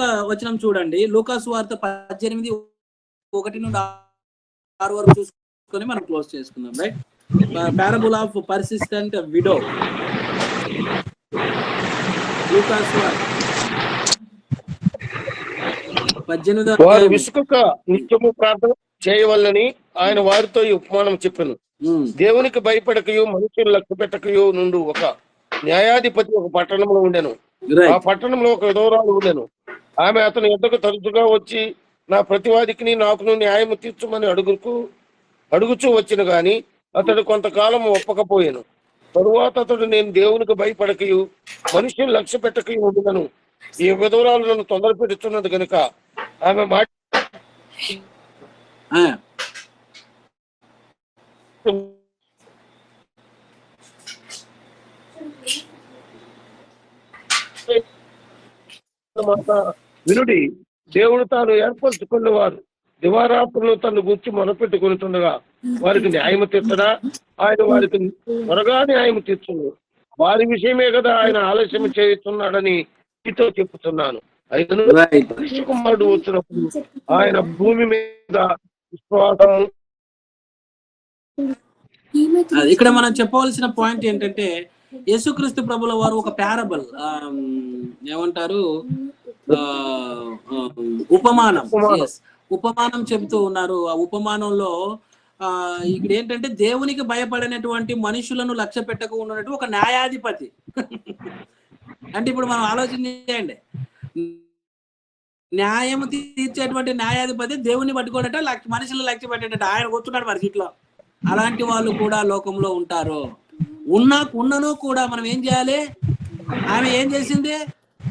వచనం చూడండి. లూకాసు వార్త పద్దెనిమిది ఒకటి నుండి ఆరు వరకు చూసుకొని మనం క్లోజ్ చేసుకుందాం. Right? Parable of persistent widow. లూకాసు పద్దెనిమిదో వారు. విసుకక నిత్యము ప్రార్థన చేయవల్లని ఆయన వారితో ఈ ఉపమానం చెప్పాను. దేవునికి భయపడకయు మనుషులు లక్ష్య పెట్టకయు నుండి ఒక న్యాయాధిపతి ఒక పట్టణంలో ఉండెను. ఆ పట్టణంలో ఒక విధవరాలు ఉండెను. ఆమె అతని ఎద్దకు తరచుగా వచ్చి నా ప్రతివాదికిని నాకును న్యాయం తీర్చమని అడుగుకు అడుగుచూ వచ్చిన గాని అతడు కొంతకాలం ఒప్పకపోయాను. తరువాత అతడు నేను దేవునికి భయపడకయు మనుషులు లక్ష్య పెట్టకయు ఉండను. ఈ విధవరాలు నన్ను తొందర పెడుతున్నది కనుక ఆమె మాట మాట వినుడి దేవుడు తాను ఏర్పరచుకున్నవారు దివారాత్రులు తను గుర్చి మొరపెట్టుకుంటుండగా వారికి న్యాయం తీర్చడా ఆయన వారికి త్వరగా న్యాయం తీర్చును వారి విషయమే కదా ఆయన ఆలస్యం చేస్తున్నాడని మీతో చెప్తున్నాను అయితే రైట్ మనిషి కుమారుడు వచ్చినప్పుడు ఆయన భూమి మీద విశ్వాసం ఇక్కడ మనం చెప్పవలసిన పాయింట్ ఏంటంటే యేసుక్రీస్తు ప్రభుల వారు ఒక పారబల్ ఏమంటారు? ఉపమానం. ఉపమానం. చెబుతూ ఉన్నారు. ఆ ఉపమానంలో ఆ ఇక్కడ ఏంటంటే దేవునికి భయపడినటువంటి మనుషులను లక్ష్య పెట్టక ఉన్నట్టు ఒక న్యాయాధిపతి. అంటే ఇప్పుడు మనం ఆలోచన చేయండి. న్యాయం తీర్చేటువంటి న్యాయాధిపతి దేవుని పట్టుకోడట లక్ష మనుషులు లక్ష్య పెట్టేటట్టు ఆయన కూర్చున్నాడు మరి సీట్లో అలాంటి వాళ్ళు కూడా లోకంలో ఉంటారు. ఉన్నా ఉన్నను కూడా మనం ఏం చేయాలి? ఆమె ఏం చేసింది?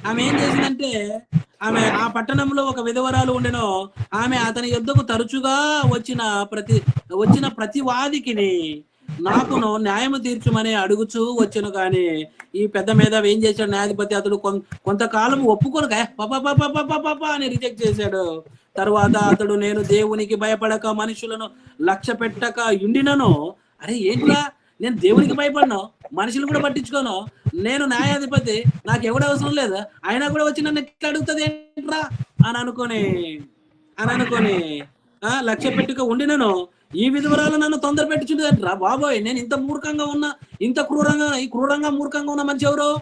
ఆమె ఏం చేసిందంటే ఆమె ఆ పట్టణంలో ఒక విధవరాలు ఉండెనో ఆమె అతని యుద్ధకు తరచుగా వచ్చిన ప్రతి వచ్చిన ప్రతి వాదికిని నాకును న్యాయము తీర్చుమని అడుగుచూ వచ్చాను కానీ ఈ పెద్ద మీద ఏం చేశాడు? న్యాయాధిపతి అతడు కొంతకాలం ఒప్పుకోను పాప అని రిజెక్ట్ చేశాడు. తర్వాత అతడు నేను దేవునికి భయపడక మనుషులను లక్ష్య పెట్టక ఉండినను అరే ఏంట్రా? నేను దేవునికి భయపడను మనుషులు కూడా పట్టించుకోను. నేను న్యాయాధిపతి నాకు ఎవడ అవసరం లేదు. అయినా కూడా వచ్చి నన్ను ఎట్లా అడుగుతుంది ఏంట్రా? అని అనుకొని అని అనుకొని ఆ లక్ష్య పెట్టుక ఉండినను. ఈ విధవరాలు నన్ను తొందర పెట్టుచుండేట్రా బాబోయ్ నేను ఇంత మూర్ఖంగా ఉన్నా ఇంత క్రూరంగా ఈ క్రూరంగా మూర్ఖంగా ఉన్న మంచి ఎవరు?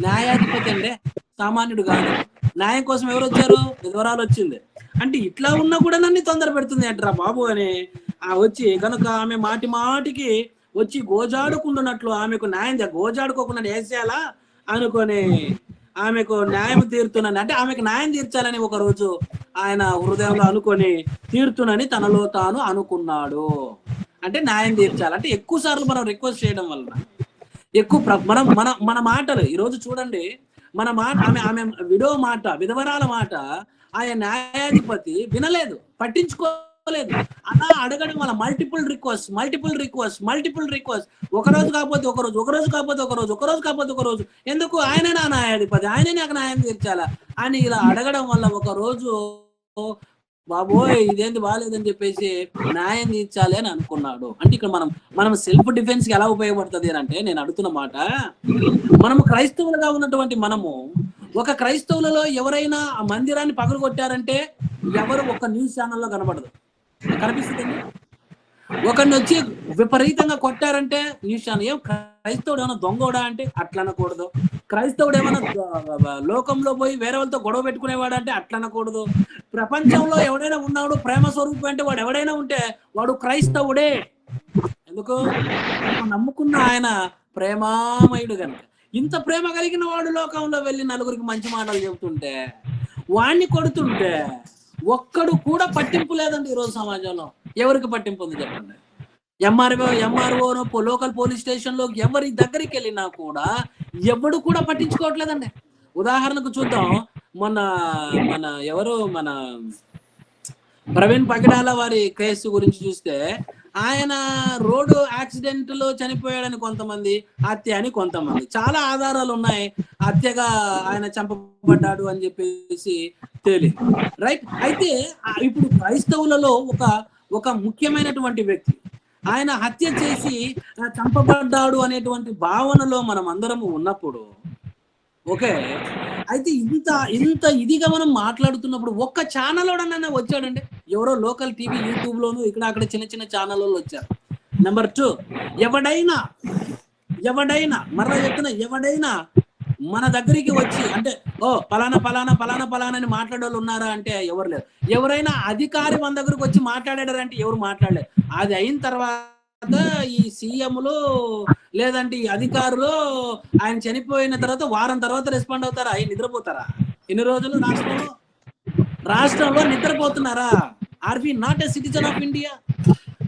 న్యాయాధిపతి అంటే సామాన్యుడు కాదు. న్యాయం కోసం ఎవరు వచ్చారు? విధవరాలు వచ్చింది. అంటే ఇట్లా ఉన్నా కూడా నన్ను తొందర పెడుతుంది అంటరా బాబు అని ఆ వచ్చి కనుక ఆమె మాటి మాటికి వచ్చి గోజాడుకుంటున్నట్లు ఆమెకు న్యాయం గోజాడుకోకుండా వేసేయాలా అనుకొని ఆమెకు న్యాయం తీరుతున్నాను అంటే ఆమెకు న్యాయం తీర్చాలని ఒక రోజు ఆయన హృదయంలో అనుకొని తీరుతునని తనలో తాను అనుకున్నాడు. అంటే న్యాయం తీర్చాలి. అంటే ఎక్కువ సార్లు మనం రిక్వెస్ట్ చేయడం వలన ఎక్కువ మనం మన మన మాటలు ఈ రోజు చూడండి. మన మాట ఆమె ఆమె విడో మాట విధవరాల మాట ఆయన న్యాయాధిపతి వినలేదు. పట్టించుకో పట్టించుకోలేదు అలా అడగడం వల్ల multiple request multiple request multiple request ఒక రోజు కాకపోతే ఒక రోజు ఒక రోజు కాకపోతే ఒక రోజు ఒక రోజు కాకపోతే ఒక రోజు. ఎందుకు? ఆయన నా న్యాయాధిపతి ఆయనే నాకు న్యాయం తీర్చాలా? అని ఇలా అడగడం వల్ల ఒక రోజు బాబోయ్ ఇదేంది బాగాలేదని చెప్పేసి న్యాయం తీర్చాలి అని అనుకున్నాడు. అంటే ఇక్కడ మనం మనం సెల్ఫ్ డిఫెన్స్కి ఎలా ఉపయోగపడుతుంది అని అంటే నేను అడుగుతున్న మాట మనము క్రైస్తవులుగా ఉన్నటువంటి మనము ఒక క్రైస్తవులలో ఎవరైనా ఆ మందిరాన్ని పగలు కొట్టారంటే ఎవరు ఒక న్యూస్ ఛానల్లో కనబడదు. కనిపిస్తుందండి. ఒకరిని వచ్చి విపరీతంగా కొట్టారంటే ఈశాన్ ఏం క్రైస్తవుడు ఏమైనా దొంగోడా అంటే అట్లా అనకూడదు క్రైస్తవుడు ఏమైనా లోకంలో పోయి వేరే వాళ్ళతో గొడవ పెట్టుకునేవాడు అంటే అట్లా అనకూడదు ప్రపంచంలో ఎవడైనా ఉన్నాడు ప్రేమ స్వరూపం అంటే వాడు ఎవడైనా ఉంటే వాడు క్రైస్తవుడే. ఎందుకు? నమ్ముకున్న ఆయన ప్రేమామయుడు కనుక ఇంత ప్రేమ కలిగిన వాడు లోకంలో వెళ్ళి నలుగురికి మంచి మాటలు చెబుతుంటే వాణ్ణి కొడుతుంటే ఒక్కడు కూడా పట్టింపు లేదండి ఈరోజు సమాజంలో. ఎవరికి పట్టింపు ఉంది చెప్పండి? ఎంఆర్ఓ ఎంఆర్ఓ లోకల్ పోలీస్ స్టేషన్లో ఎవరి దగ్గరికి వెళ్ళినా కూడా ఎవడు కూడా పట్టించుకోవట్లేదండి. ఉదాహరణకు చూద్దాం. మొన్న మన ఎవరు? మన ప్రవీణ్ పగిడాల వారి కేసు గురించి చూస్తే ఆయన రోడ్డు యాక్సిడెంట్లో చనిపోయాడని కొంతమంది హత్య అని కొంతమంది. చాలా ఆధారాలు ఉన్నాయి. హత్యగా ఆయన చంపబడ్డాడు అని చెప్పేసి తేలింది రైట్ అయితే ఇప్పుడు క్రైస్తవులలో ఒక ఒక ముఖ్యమైనటువంటి వ్యక్తి. ఆయన హత్య చేసి చంపబడ్డాడు అనేటువంటి భావనలో మనం అందరము ఉన్నప్పుడు ఓకే? అయితే ఇంత ఇంత ఇదిగా మనం మాట్లాడుతున్నప్పుడు ఒక్క ఛానల్ వచ్చాడండి? ఎవరో లోకల్ టీవీ యూట్యూబ్ లోను ఇక్కడ అక్కడ చిన్న చిన్న ఛానల్ వచ్చారు. నెంబర్ టూ ఎవడైనా ఎవడైనా మరలా చెప్తున్నా ఎవడైనా మన దగ్గరికి వచ్చి అంటే ఓ పలానా పలానా పలానా పలానా అని మాట్లాడే వాళ్ళు ఉన్నారా అంటే ఎవరు లేరు. ఎవరైనా అధికారి మన దగ్గరకు వచ్చి మాట్లాడారు అంటే ఎవరు మాట్లాడలేరు అది అయిన తర్వాత ఈ సీఎంలు లేదంటే ఈ అధికారులు ఆయన చనిపోయిన తర్వాత వారం తర్వాత రెస్పాండ్ అవుతారా? ఆయన నిద్రపోతారా? ఎన్ని రోజులు రాష్ట్రంలో? రాష్ట్రంలో నిద్రపోతున్నారా? Are we not a citizen of India.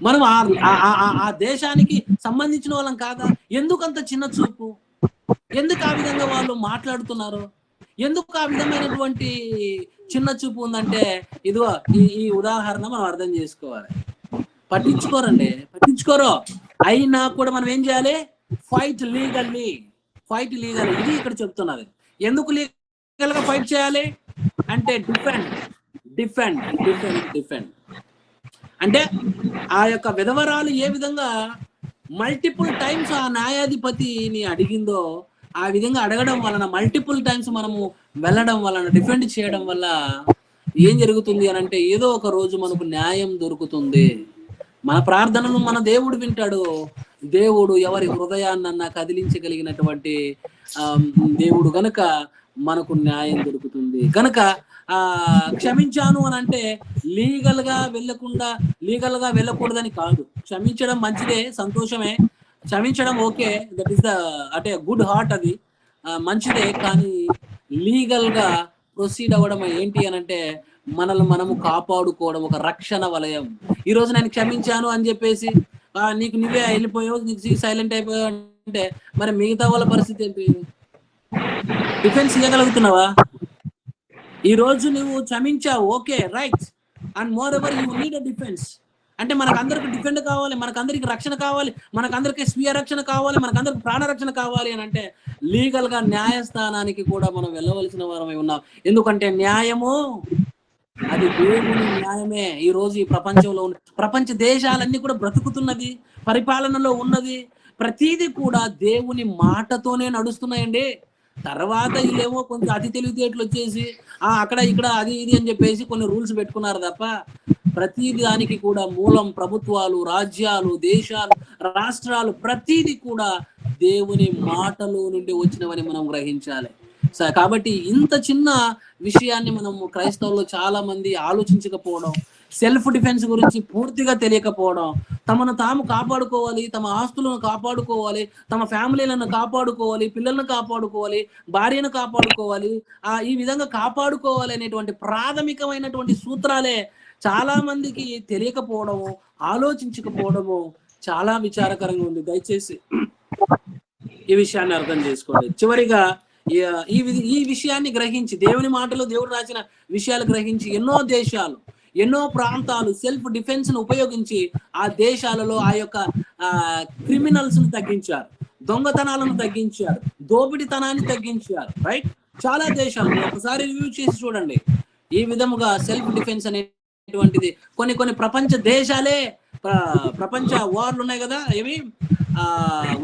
మనం ఆ- ఆ- ఆ- దేశానికి సంబంధించిన వాళ్ళం కాదా? ఎందుకు అంత చిన్న చూపు? ఎందుకు ఆ విధంగా వాళ్ళు మాట్లాడుతున్నారు? ఎందుకు ఆ విధమైనటువంటి చిన్న చూపు ఉందంటే ఇదిగో ఈ ఈ ఉదాహరణ మనం అర్థం చేసుకోవాలి. పట్టించుకోరండి. పట్టించుకోరు. అయినా కూడా మనం ఏం చేయాలి? Fight legally. ఫైట్ లీగల్ ఇది ఇక్కడ చెప్తున్నది. ఎందుకు లీగల్గా ఫైట్ చేయాలి? అంటే డిఫెండ్. డిఫెండ్ డిఫెండ్ డిఫెండ్ అంటే ఆ యొక్క విధవరాలు ఏ విధంగా మల్టిపుల్ టైమ్స్ ఆ న్యాయాధిపతిని అడిగిందో ఆ విధంగా అడగడం వలన మల్టిపుల్ టైమ్స్ మనము వెళ్ళడం వలన డిఫెండ్ చేయడం వల్ల ఏం జరుగుతుంది అని అంటే ఏదో ఒక రోజు మనకు న్యాయం దొరుకుతుంది. మన ప్రార్థనలు మన దేవుడు వింటాడు. దేవుడు ఎవరి హృదయాన్నన్నా కదిలించగలిగినటువంటి దేవుడు గనుక మనకు న్యాయం దొరుకుతుంది. కనుక ఆ క్షమించాను అని అంటే లీగల్గా వెళ్ళకుండా లీగల్గా వెళ్ళకూడదని కాదు. క్షమించడం మంచిదే సంతోషమే. క్షమించడం ఓకే దట్ ఈస్ ద అంటే గుడ్ హార్ట్ అది. మంచిదే కానీ లీగల్గా ప్రొసీడ్ అవ్వడం ఏంటి అని అంటే మనల్ని మనము కాపాడుకోవడం ఒక రక్షణ వలయం. ఈ రోజు నేను క్షమించాను అని చెప్పేసి నీకు నువ్వే వెళ్ళిపోయావు నీకు సైలెంట్ అయిపోయావు అంటే మరి మిగతా వాళ్ళ పరిస్థితి ఏంటి? డిఫెన్స్ చేయగలుగుతున్నావా? ఈ రోజు నువ్వు క్షమించావు. Okay right and more ever you need a defence అంటే మనకందరికి డిఫెండ్ కావాలి మనకందరికి రక్షణ కావాలి మనకందరికి స్వీయ రక్షణ కావాలి మనకందరికి ప్రాణరక్షణ కావాలి అని అంటే లీగల్గా న్యాయస్థానానికి కూడా మనం వెళ్ళవలసిన వారమై ఉన్నాం. ఎందుకంటే న్యాయము అది దేవుని న్యాయమే. ఈ రోజు ఈ ప్రపంచంలో ఉన్న ప్రపంచ దేశాలన్నీ కూడా బ్రతుకుతున్నది పరిపాలనలో ఉన్నది. ప్రతిదీ కూడా దేవుని మాటతోనే నడుస్తున్నాయండి. తర్వాత వీళ్ళేమో కొంచెం అతి తెలివితేటలు వచ్చేసి ఆ అక్కడ ఇక్కడ అది ఇది అని చెప్పేసి కొన్ని రూల్స్ పెట్టుకున్నారు తప్ప ప్రతి దానికి కూడా మూలం ప్రభుత్వాలు రాజ్యాలు దేశాలు రాష్ట్రాలు ప్రతిది కూడా దేవుని మాటలో నుండి వచ్చినవని మనం గ్రహించాలి. కాబట్టి ఇంత చిన్న విషయాన్ని మనం క్రైస్తవుల్లో చాలా మంది ఆలోచించకపోవడం సెల్ఫ్ డిఫెన్స్ గురించి పూర్తిగా తెలియకపోవడం తమను తాము కాపాడుకోవాలి తమ ఆస్తులను కాపాడుకోవాలి తమ ఫ్యామిలీలను కాపాడుకోవాలి పిల్లలను కాపాడుకోవాలి భార్యను కాపాడుకోవాలి. ఆ ఈ విధంగా కాపాడుకోవాలి అనేటువంటి ప్రాథమికమైనటువంటి సూత్రాలే చాలా మందికి తెలియకపోవడము ఆలోచించకపోవడము చాలా విచారకరంగా ఉంది. దయచేసి ఈ విషయాన్ని అర్థం చేసుకోండి. చివరిగా ఈ- ఈ వి- ఈ విషయాన్ని గ్రహించి దేవుని మాటలు దేవుడు రాసిన విషయాలు గ్రహించి ఎన్నో దేశాలు ఎన్నో ప్రాంతాలు సెల్ఫ్ డిఫెన్స్ను ఉపయోగించి ఆ దేశాలలో ఆ యొక్క క్రిమినల్స్ను తగ్గించారు. దొంగతనాలను తగ్గించారు. దోపిడితనాన్ని తగ్గించారు. రైట్ చాలా దేశాలు ఒకసారి రివ్యూ చేసి చూడండి. ఈ విధముగా సెల్ఫ్ డిఫెన్స్ అనేటువంటిది కొన్ని కొన్ని ప్రపంచ దేశాలే ప్రపంచ వార్లు ఉన్నాయి కదా ఏవి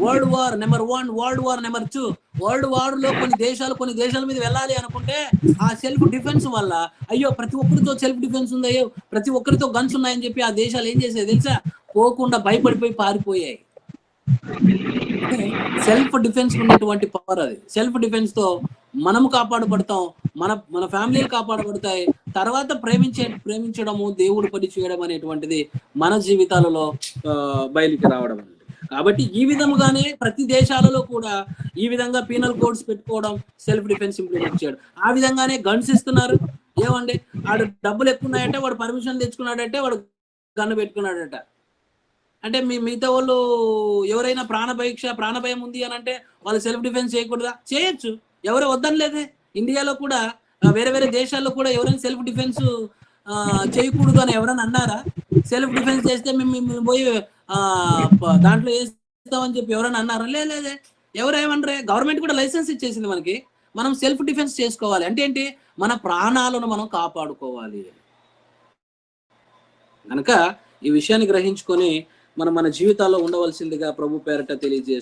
world war number one world war number two world వార్లో కొన్ని దేశాలు కొన్ని దేశాల మీద వెళ్ళాలి అనుకుంటే ఆ సెల్ఫ్ డిఫెన్స్ వల్ల అయ్యో ప్రతి ఒక్కరితో సెల్ఫ్ డిఫెన్స్ ఉంది అయ్యో ప్రతి ఒక్కరితో గన్స్ ఉన్నాయని చెప్పి ఆ దేశాలు ఏం చేసేది తెలుసా? పోకుండా భయపడిపోయి పారిపోయాయి. సెల్ఫ్ డిఫెన్స్ ఉన్నటువంటి పవర్ అది. సెల్ఫ్ డిఫెన్స్తో మనము కాపాడబడతాం మన మన ఫ్యామిలీలు కాపాడబడతాయి. తర్వాత ప్రేమించే ప్రేమించడము దేవుడు పని చేయడం అనేటువంటిది మన జీవితాలలో బయలుకి రావడం కాబట్టి ఈ విధముగానే ప్రతి దేశాలలో కూడా ఈ విధంగా పీనల్ కోడ్స్ పెట్టుకోవడం సెల్ఫ్ డిఫెన్స్ ఇంప్లిమెంట్ చేయడం. ఆ విధంగానే గన్స్ ఇస్తున్నారు. ఏమండి? వాడు డబ్బులు ఎక్కువ ఉన్నాయంటే వాడు పర్మిషన్ తెచ్చుకున్నాడంటే వాడు గన్ను పెట్టుకున్నాడట. అంటే మీ మిగతా వాళ్ళు ఎవరైనా ప్రాణభయక్ష ప్రాణభయం ఉంది అని అంటే వాళ్ళు సెల్ఫ్ డిఫెన్స్ చేయకూడదా? చేయొచ్చు. ఎవరు వద్దనలేదే. ఇండియాలో కూడా వేరే వేరే దేశాల్లో కూడా ఎవరైనా సెల్ఫ్ డిఫెన్స్ చేయకూడదు అని ఎవరైనా అన్నారా? సెల్ఫ్ డిఫెన్స్ చేస్తే మేము పోయి దాంట్లో వేస్తామని చెప్పి ఎవరైనా అన్నారా? లేదే ఎవరేమనరే? గవర్నమెంట్ కూడా లైసెన్స్ ఇచ్చేసింది మనకి. మనం సెల్ఫ్ డిఫెన్స్ చేసుకోవాలి. అంటే ఏంటి? మన ప్రాణాలను మనం కాపాడుకోవాలి. కనుక ఈ విషయాన్ని గ్రహించుకొని మనం మన జీవితాల్లో ఉండవలసిందిగా ప్రభు పేరట తెలియజేస్తాం